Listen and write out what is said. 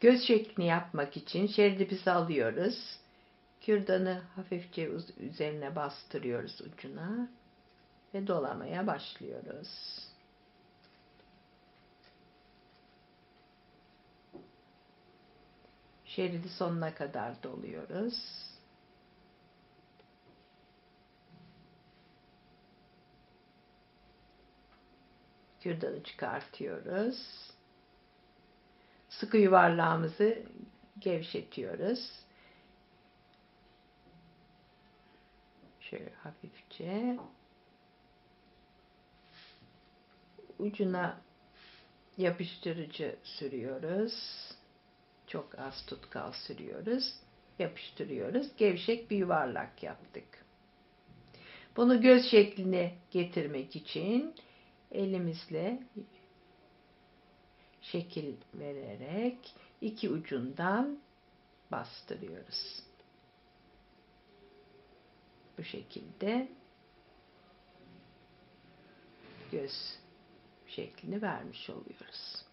Göz şeklini yapmak için şeridimizi alıyoruz. Kürdanı hafifçe üzerine bastırıyoruz ucuna ve dolamaya başlıyoruz. Şeridi sonuna kadar doluyoruz. Kürdanı çıkartıyoruz. Sıkı yuvarlağımızı gevşetiyoruz. Şöyle hafifçe ucuna yapıştırıcı sürüyoruz. Çok az tutkal sürüyoruz. Yapıştırıyoruz. Gevşek bir yuvarlak yaptık. Bunu göz şekline getirmek için elimizle şekil vererek iki ucundan bastırıyoruz. Bu şekilde göz şeklini vermiş oluyoruz.